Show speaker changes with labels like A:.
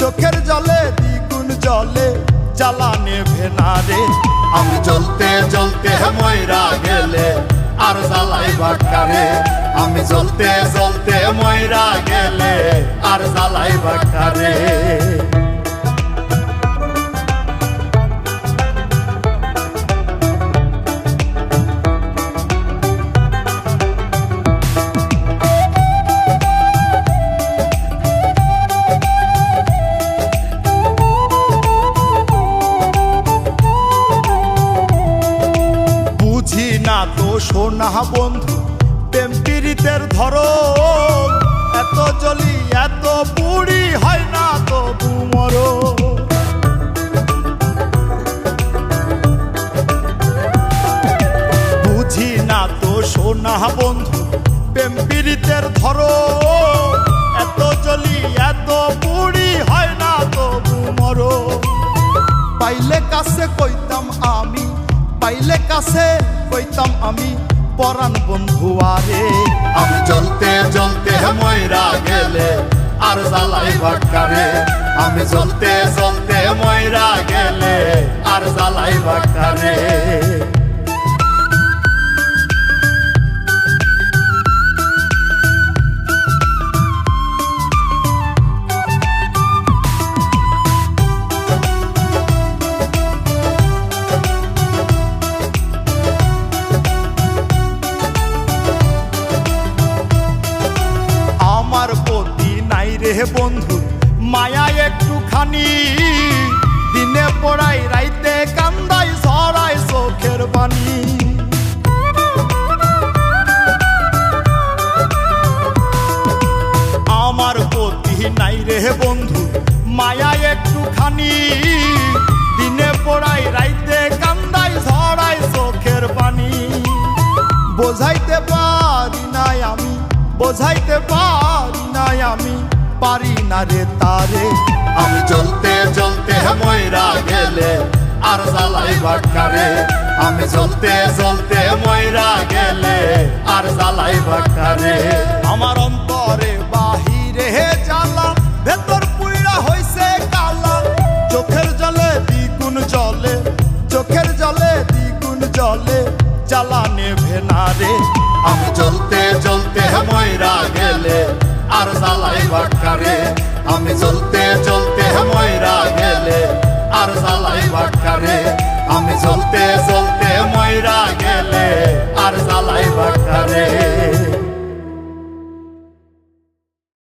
A: চোখের জলে, দ্বিগুণ জলে, জ্বালানে ভেনারে।
B: আমি জ্বলতে জ্বলতে ময়রা গেলে, আর জ্বালাই বাক্কারে আমি জ্বলতে জ্বলতে ময়রা গেলে, আর জ্বালাই বাটকারে
A: বুঝি না তো সোনা বন্ধু, প্রেম পীড়িতের ধরো এত জলি, এত বুড়ি হয় না তো বুমরো বুঝি না তো সোনা বন্ধু, প্রেম পীড়িতের ধরো এত জলি, এত কইতাম আমি পরাণ বন্ধু আরে।
B: আমি জ্বলতে জ্বলতে ময়রা গেলে আর জ্বালাই বাটকারে আমি জ্বলতে জ্বলতে ময়রা গেলে আর জ্বালাই বাটকারে
A: রে বন্ধু মায়া একটুখানি। দিনে পড়াই, রাইতে কান্দাই, সরাই চোখের বাণী আমার প্রতি নাই রে বন্ধু মায়া একটুখানি। দিনে পড়াই, রাইতে কান্দাই ঝড়াই চোখের পানি। বোঝাইতে পারি নাই আমি, বোঝাইতে পারি নাই আমি। পারি না রে তারে।
B: আমি চলতে জ্বলতে ময়রা গেলে আর জ্বালাই বাটকারে। আমি চলতে চলতে ময়রা গেলে আর জ্বালাই বাটকারে।
A: আমার অন্তরে বাহিরে জ্বালা, ভেতর পুইরা হইছে কালা। চোখের জলে দ্বিগুণ জলে চোখের জলে দ্বিগুণ জলে জ্বালা নেভে না রে।
B: আমি জ্বলতে জ্বলতে ময়রা গেলে আর জালাই বাটকারে আমি চলতে চলতে ময়রা গেলে আর জালাই বাটকারে আমি চলতে চলতে